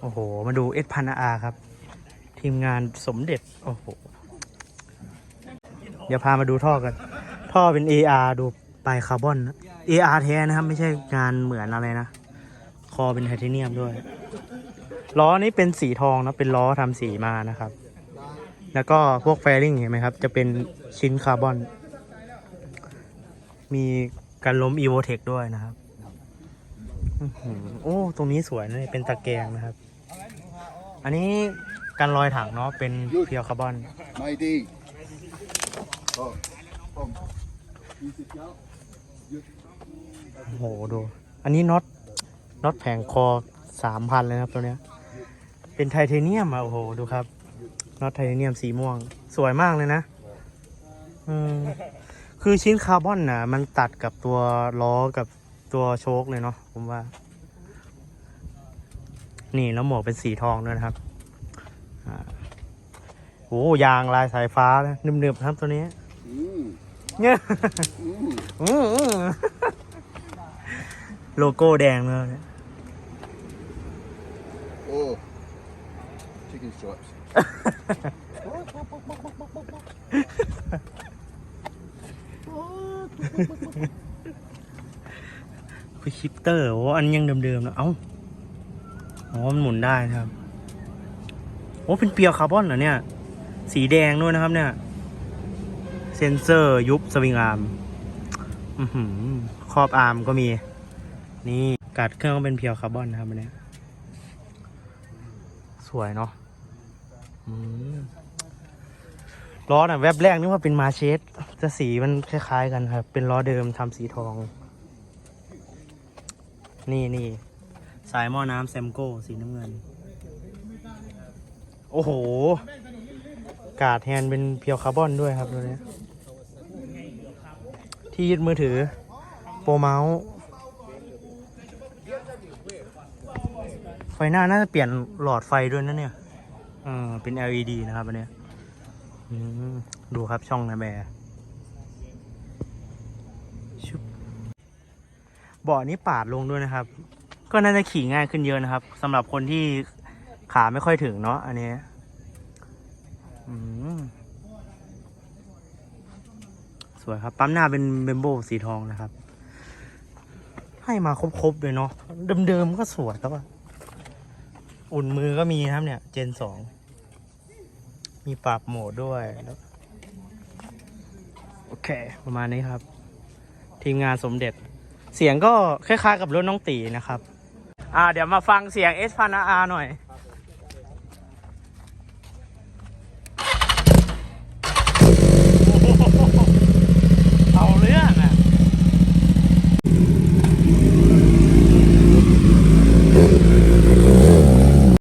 โอ้โห มาดูเอสพันอาครับ ทีมงานสมเด็จ โอ้โห เดี๋ยวพามาดูท่อกัน ท่อเป็น AR ดูปลายคาร์บอน AR แท้นะครับ ไม่ใช่งานเหมือนอะไรนะ คอเป็นไทเทเนียมด้วย ล้อนี้เป็นสีทองนะ เป็นล้อทำสีมานะครับ แล้วก็พวกแฟริงเห็นไหมครับ จะเป็นชิ้นคาร์บอน มีการล้ม e v o t e c ด้วยนะครับโอ้ ตรงนี้สวยนะเนี่ยเป็นตะแกรงนะครับ อันนี้การลอยถังเนาะเป็นเพียวคาร์บอน ไม่ดีโอ้ผมยี่สิบเก้าโอ้โหดู อันนี้น็อตน็อตแผงคอสามพันเลยนะครับตัวเนี้ย เป็นไทเทเนียมอะโอ้โหดูครับน็อตไทเทเนียมสีม่วง สวยมากเลยนะอืมคือชิ้นคาร์บอนน่ะมันตัดกับตัวล้อกับตัวโชคเลยเนาะผมว่า นี่แล้วหมวกเป็นสีทองด้วยนะครับอ่าโอ้ยางลายสายฟ้านะนึบๆครับตัวนี้อืมเนี่ยอืมอืมอืมโลโก้แดงเลยโอ้ chicken stripes คือชิปเตอร์โอ้อันนยังเดิมๆนะเอ้า อ๋อมันหมุนได้นะครับ โอ้เป็นเปียวคาร์บอนเหรอเนี่ย สีแดงด้วยนะครับเนี่ย เซนเซอร์ยุบสวิงอาร์มครอบอาร์มก็มี นี่กัดเครื่องก็เป็นเพียวคาร์บอนนะครับอันเนี้ยสวยเนาะล้อน่ะแวบแรกนึกว่าเป็นมาเชสจะสีมันคล้าย ๆ กันครับ เป็นล้อเดิมทำสีทอง นี่นี่ สายหม้อน้ำแซมโก้สีน้ำเงิน โอ้โห กาดแฮนเป็นเพียวคาร์บอนด้วยครับตัวนี้ที่ยึดมือถือ โปรเมาส์ ไฟหน้าน่าจะเปลี่ยนหลอดไฟด้วยนะเนี่ยเออเป็น LED นะครับอันเนี้ยดูครับช่องนะแบร์ชุบเบาะนี้ปาดลงด้วยนะครับ ก็น่าจะขี่ง่ายขึ้นเยอะนะครับสำหรับคนที่ขาไม่ค่อยถึงเนาะอันนี้สวยครับ ปั๊มหน้าเป็นเบมโบสีทองนะครับ ให้มาครบๆเลยเนาะเดิมๆก็สวยแล้วอะอุ่นมือก็มีครับเนี่ย เจนสอง มีปรับโหมดด้วยแล้วโอเค ประมาณนี้ครับ ทีมงานสมเด็จ เสียงก็คล้ายๆกับรถน้องตีนะครับ อ่า เดี๋ยวมาฟังเสียงเอสพันอาหน่อย